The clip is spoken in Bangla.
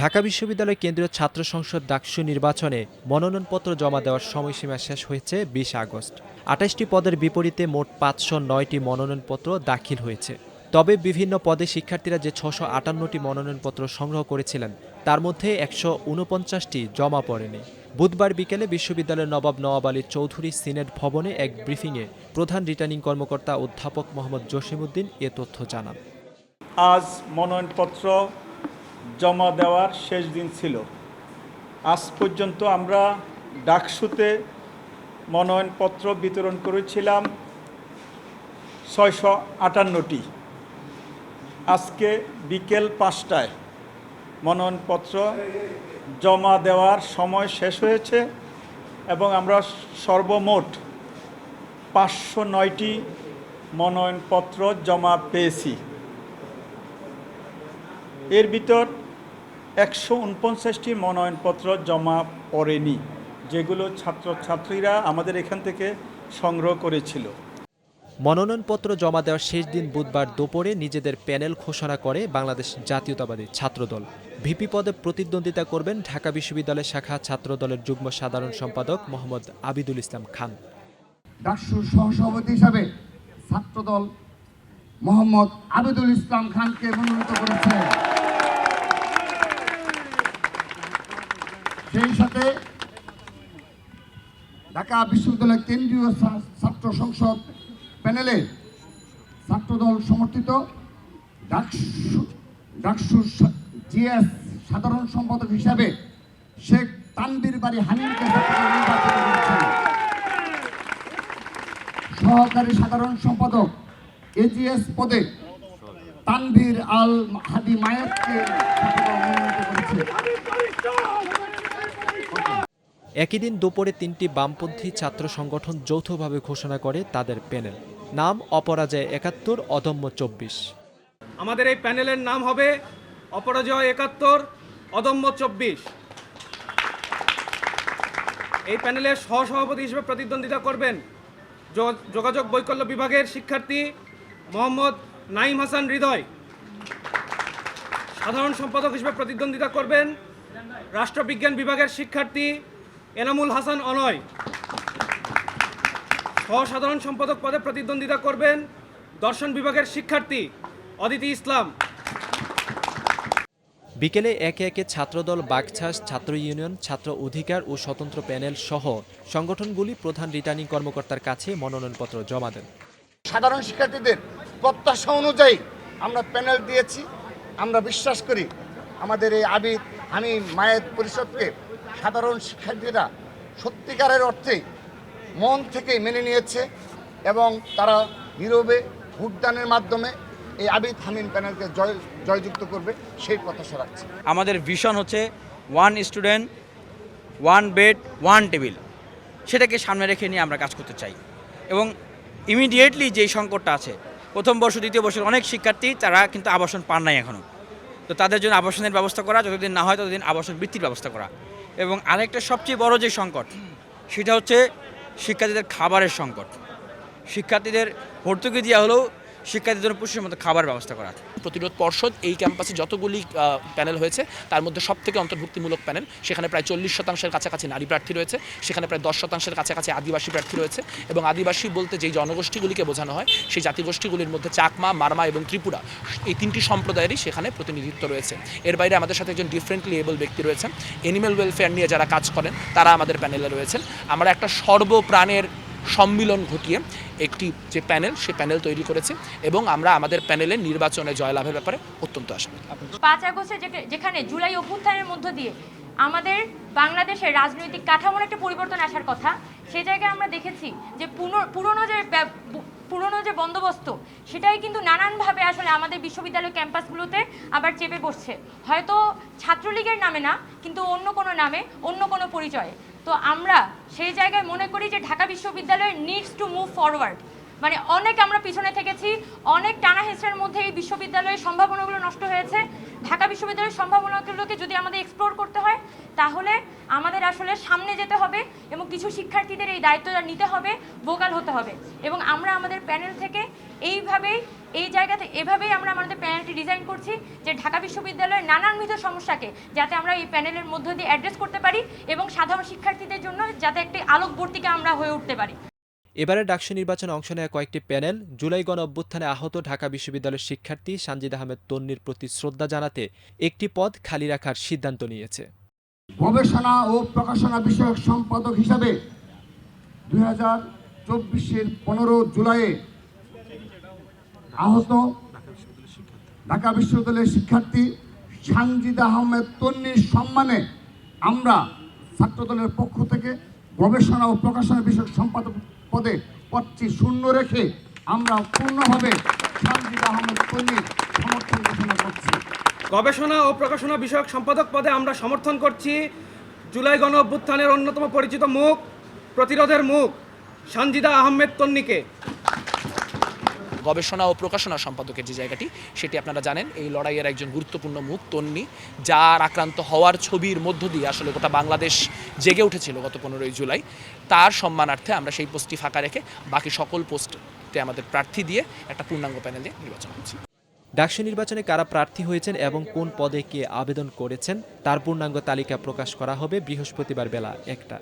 ঢাকা বিশ্ববিদ্যালয় কেন্দ্রীয় ছাত্র সংসদ ডাকসু নির্বাচনে মনোনয়নপত্র জমা দেওয়ার সময়সীমা শেষ হয়েছে বিশ আগস্ট। আঠাশটি পদের বিপরীতে মোট পাঁচশো নয়টি মনোনয়নপত্র দাখিল হয়েছে। তবে বিভিন্ন পদে শিক্ষার্থীরা যে ছশো আটান্নটি মনোনয়নপত্র সংগ্রহ করেছিলেন, তার মধ্যে একশো উনপঞ্চাশটি জমা পড়েনি। বুধবার বিকেলে বিশ্ববিদ্যালয়ের নবাব নওয়াব আলী চৌধুরী সিনেট ভবনে এক ব্রিফিংয়ে প্রধান রিটার্নিং কর্মকর্তা অধ্যাপক মোহাম্মদ জসিমউদ্দিন এ তথ্য জানান। আজ মনোনয়নপত্র জমা দেওয়ার শেষ দিন ছিল। আজ পর্যন্ত আমরা ডাকসুতে মনোনয়নপত্র বিতরণ করেছিলাম ছয়শো আটান্নটি। আজকে বিকেল পাঁচটায় মনোনয়নপত্র জমা দেওয়ার সময় শেষ হয়েছে এবং আমরা সর্বমোট পাঁচশো নয়টি মনোনয়নপত্র জমা পেয়েছি। এর ভিতর একশো উনপঞ্চাশটি মনোনয়নপত্র জমা পড়েনি যেগুলো ছাত্রছাত্রীরা আমাদের এখান থেকে সংগ্রহ করেছিল। মনোনয়নপত্র জমা দেওয়ার শেষ দিন বুধবার দুপুরে নিজেদের প্যানেল ঘোষণা করে বাংলাদেশ জাতীয়তাবাদী ছাত্রদল। ভিপি পদে প্রতিদ্বন্দ্বিতা করবেন ঢাকা বিশ্ববিদ্যালয় শাখা ছাত্রদলের যুগ্ম সাধারণ সম্পাদক মোহাম্মদ আবিদুল ইসলাম খান। ডাকসুর সহসভাপতি হিসাবে ছাত্রদল মোহাম্মদ আবিদুল ইসলাম খানকে মনোনীত করেছে। সেই সাথে ঢাকা বিশ্ববিদ্যালয় কেন্দ্রীয় ছাত্র সংসদ প্যানেলে ছাত্রদল সমর্থিত। ডাকসু জিএস সাধারণ সম্পাদক হিসাবে শেখ তানবীর বাড়ি হানিমকে সহকারী সাধারণ সম্পাদক এজিএস পদে তানভীর আল হাদি মায়াতকে মনোনীত করেছে একই দিন দুপুরে তিনটি বামপন্থী ছাত্র সংগঠন যৌথভাবে ঘোষণা করে তাদের প্যানেল। নাম অপরাজয় একাত্তর, অদম্য চব্বিশ। আমাদের এই প্যানেলের নাম হবে অপরাজয় একাত্তর, অদম্য চব্বিশ। এই প্যানেলের সহসভাপতি হিসেবে প্রতিদ্বন্দ্বিতা করবেন যোগাযোগ বৈকল্য বিভাগের শিক্ষার্থী মোহাম্মদ নাইম হাসান হৃদয়। সাধারণ সম্পাদক হিসেবে প্রতিদ্বন্দ্বিতা করবেন রাষ্ট্রবিজ্ঞান বিভাগের শিক্ষার্থী এনামুল হাসান অনয়। সহসাধারণ সম্পাদক পদে প্রতিদ্বন্দ্বিতা করবেন দর্শন বিভাগের শিক্ষার্থী অদিতি ইসলাম। বিকেলে একে একে ছাত্রদল বাগছাস ছাত্র ইউনিয়ন ছাত্র অধিকার ও স্বতন্ত্র প্যানেল সহ সংগঠনগুলি প্রধান রিটার্নিং কর্মকর্তার কাছে মনোনয়নপত্র জমা দেন। সাধারণ শিক্ষার্থীদের প্রত্যাশা অনুযায়ী আমরা প্যানেল দিয়েছি। আমরা বিশ্বাস করি আমাদের এই আবিদ আমি মায়ের পরিষদকে সাধারণ শিক্ষার্থীরা সত্যিকারের অর্থে মন থেকে মেনে নিয়েছে এবং তারা নীরবে ভোটদানের মাধ্যমে এই আবিদ হামিন প্যানেলকে জয়, জয়যুক্ত করবে, সেই প্রত্যাশা রাখছি। আমাদের ভিশন হচ্ছে one student one bed one table সেটাকে সামনে রেখে নিয়ে আমরা কাজ করতে চাই। এবং ইমিডিয়েটলি যেই সংকটটা আছে, প্রথম বর্ষ, দ্বিতীয় বর্ষের অনেক শিক্ষার্থী, তারা কিন্তু আবাসন পান নাই এখনও তো তাদের জন্য আবাসনের ব্যবস্থা করা, যতদিন না হয় ততদিন আবাসন বৃত্তির ব্যবস্থা করা। এবং আরেকটা সবচেয়ে বড় যে সংকট, সেটা হচ্ছে শিক্ষার্থীদের খাবারের সংকট। শিক্ষার্থীদের ভর্তুকি দেওয়া হলেও শিক্ষার্থীদের জন্য পুষ্টির মতো খাবার ব্যবস্থা করা প্রতিরোধ পর্ষদ এই ক্যাম্পাসে যতগুলি প্যানেল হয়েছে, তার মধ্যে সব থেকে অন্তর্ভুক্তিমূলক প্যানেল, সেখানে প্রায় চল্লিশ শতাংশের কাছাকাছি নারী প্রার্থী রয়েছে, সেখানে প্রায় দশ শতাংশের কাছাকাছি আদিবাসী প্রার্থী রয়েছে এবং আদিবাসী বলতে যেই জনগোষ্ঠীগুলিকে বোঝানো হয়, সেই জাতিগোষ্ঠীগুলির মধ্যে চাকমা, মারমা এবং ত্রিপুরা, এই তিনটি সম্প্রদায়েরই সেখানে প্রতিনিধিত্ব রয়েছে। এর বাইরে আমাদের সাথে একজন ডিফারেন্টলি এবল ব্যক্তি রয়েছেন এনিম্যাল ওয়েলফেয়ার নিয়ে যারা কাজ করেন, তারা আমাদের প্যানেলে রয়েছেন। আমরা একটা সর্বপ্রাণের সম্মিলন ঘটিয়ে একটি যে প্যানেল, সে প্যানেল তৈরি করেছে এবং আমরা আমাদের প্যানেলের নির্বাচনে জয়লাভের ব্যাপারে অত্যন্ত আশাবাদী। পাঁচ আগস্টে যেখা- যেখানে জুলাই অভ্যুত্থানের মধ্য দিয়ে আমাদের বাংলাদেশের রাজনৈতিক কাঠামোর একটা পরিবর্তন আসার কথা, সে জায়গায় আমরা দেখেছি যে পুরনো যে পুরনো যে বন্দোবস্ত, সেটাই কিন্তু নানানভাবে আসলে আমাদের বিশ্ববিদ্যালয় ক্যাম্পাসগুলোতে আবার চেপে বসছে। হয়তো ছাত্রলীগের নামে না, কিন্তু অন্য কোনো নামে, অন্য কোনো পরিচয়ে। তো আমরা সেই জায়গায় মনে করি যে ঢাকা বিশ্ববিদ্যালয় নিডস টু মুভ ফরওয়ার্ড মানে অনেক আমরা পিছনে থেকেছি, অনেক টানা হেঁচড়ের মধ্যে এই বিশ্ববিদ্যালয়ের সম্ভাবনাগুলো নষ্ট হয়েছে। ঢাকা বিশ্ববিদ্যালয়ের সম্ভাবনাগুলোকে যদি আমাদের এক্সপ্লোর করতে হয়, তাহলে আমাদের আসলে সামনে যেতে হবে এবং কিছু শিক্ষার্থীদের এই দায়িত্বটা নিতে হবে ভোকাল হতে হবে। এবং আমরা আমাদের প্যানেল থেকে এইভাবেই, এই জায়গাতে এভাবেই আমরা আমাদের প্যানেলটি ডিজাইন করছি যে ঢাকা বিশ্ববিদ্যালয়ের নানানবিধ সমস্যাকে যাতে আমরা এই প্যানেলের মধ্য দিয়ে অ্যাড্রেস করতে পারি এবং সাধারণ শিক্ষার্থীদের জন্য যাতে একটি আলোকবর্তিকা আমরা হয়ে উঠতে পারি। এবারে ডাকসু নির্বাচনে অংশ নেওয়া কয়েকটি প্যানেল জুলাই গণ অভ্যুত্থানে আহত ঢাকা বিশ্ববিদ্যালয়ের শিক্ষার্থী সানজিদ আহমেদ তন্নির প্রতি শ্রদ্ধা জানাতে একটি পদ খালি রাখার সিদ্ধান্ত নিয়েছে। গবেষণা ও প্রকাশনা বিষয়ক সম্পাদক হিসাবে দুই হাজার চব্বিশের পনেরো জুলাইয়ে আহত ঢাকা বিশ্ববিদ্যালয়ের শিক্ষার্থী সানজিদ আহমেদ তন্নির সম্মানে আমরা ছাত্রদলের পক্ষ থেকে গবেষণা ও প্রকাশনা বিষয়ক সম্পাদক পদে পদটি শূন্য রেখে আমরা পূর্ণভাবে শান্তি আহমেদ কর্মীর সমর্থন ঘোষণা করছি। গবেষণা ও প্রকাশনা বিষয়ক সম্পাদক পদে আমরা সমর্থন করছি। জুলাই গণ অভ্যুত্থানের অন্যতম পরিচিত মুখ, প্রতিরোধের মুখ, সানজিদা আহমেদ তন্নিকে। গবেষণা ও প্রকাশনা সম্পাদকের যে জায়গাটি, সেটি আপনারা জানেন, এই লড়াইয়ের একজন গুরুত্বপূর্ণ মুখ, তন্নি, যার আক্রান্ত হওয়ার ছবির মধ্য দিয়ে আসলে গোটা বাংলাদেশ জেগে উঠেছিল গত পনেরোই জুলাই। তার সম্মানার্থে আমরা সেই পোস্টটি ফাঁকা রেখে বাকি সকল পোস্টে আমাদের প্রার্থী দিয়ে একটা পূর্ণাঙ্গ প্যানেলে নির্বাচন করছি। ডাকসু নির্বাচনে কারা প্রার্থী হয়েছেন এবং কোন পদে কে আবেদন করেছেন, তার পূর্ণাঙ্গ তালিকা প্রকাশ করা হবে বৃহস্পতিবার বেলা একটা।